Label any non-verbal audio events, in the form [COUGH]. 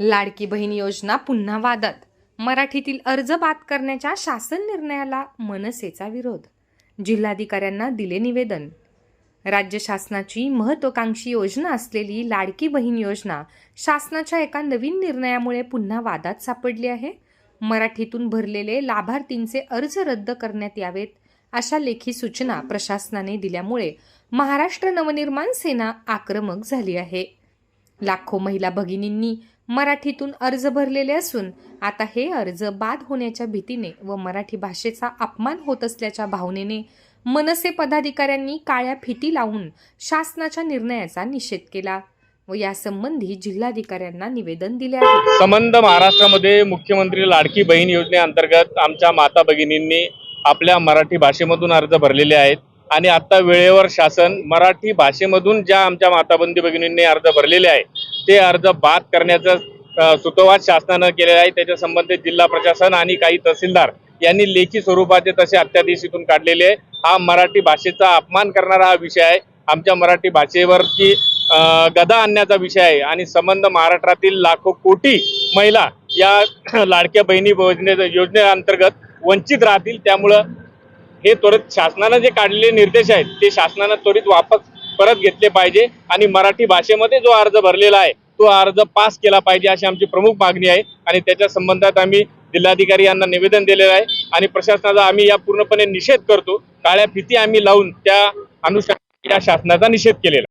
लाडकी बहीण योजना पुन्हा वादात. मराठीतील अर्ज बाद करण्याच्या शासन निर्णयाला मनसेचा विरोध. जिल्हाधिकाऱ्यांना दिले निवेदन. राज्य शासनाची महत्वाकांक्षी योजना असलेली लाडकी बहीण योजना शासनाच्या एका नवीन निर्णयामुळे पुन्हा वादात सापडली आहे. मराठीतून भरलेले लाभार्थींचे अर्ज रद्द करण्यात यावेत अशा लेखी सूचना प्रशासनाने दिल्यामुळे महाराष्ट्र नवनिर्माण सेना आक्रमक झाली आहे. लाखो महिला भगिनींनी मराठीतून अर्ज भरलेले असून आता हे अर्ज बाद होण्याच्या भीतीने व मराठी भाषेचा अपमान होत असल्याच्या भावनेने मनसे पदाधिकाऱ्यांनी काळ्या फिती लावून शासनाच्या निर्णयाचा निषेध केला व यासंबंधी जिल्हाधिकाऱ्यांना निवेदन दिले आहे. संबंध महाराष्ट्रामध्ये मुख्यमंत्री लाडकी बहीण योजनेअंतर्गत आमच्या माता भगिनींनी आपल्या मराठी भाषेमधून अर्ज भरलेले आहेत. आणि आता वेळेवर शासन मराठी भाषेमधून ज्या आमच्या माताबंदी भगिनींनी अर्ज भरलेले आहे ते अर्ज बाद करण्याचं सुतोवाद सुतोवाच शासनानं केलेला आहे. त्याच्या संबंधित जिल्हा प्रशासन आणि काही तहसीलदार यांनी लेखी स्वरूपाचे तसे अत्यादेश इथून काढलेले आहे. हा मराठी भाषेचा अपमान करणारा हा विषय आहे. आमच्या मराठी भाषेवरची गदा आणण्याचा विषय आहे. आणि संबंध महाराष्ट्रातील लाखो कोटी महिला या [CLEARS THROAT] लाडक्या बहिणी योजने योजनेअंतर्गत वंचित राहतील. त्यामुळं हे त्वरित शासनानं जे काढलेले निर्देश आहेत ते शासनानं त्वरित वापस परत घेतले पाहिजे आणि मराठी भाषेमध्ये जो अर्ज भरलेला आहे तो अर्ज पास केला पाहिजे अशी आमची प्रमुख मागणी आहे आणि त्याच्या संबंधात आम्ही जिल्हाधिकारी यांना निवेदन दिलेलं आहे आणि प्रशासनाचा आम्ही या पूर्णपणे निषेध करतो. काळ्या फिती आम्ही लावून त्या अनुषंगाने या शासनाचा निषेध केलेला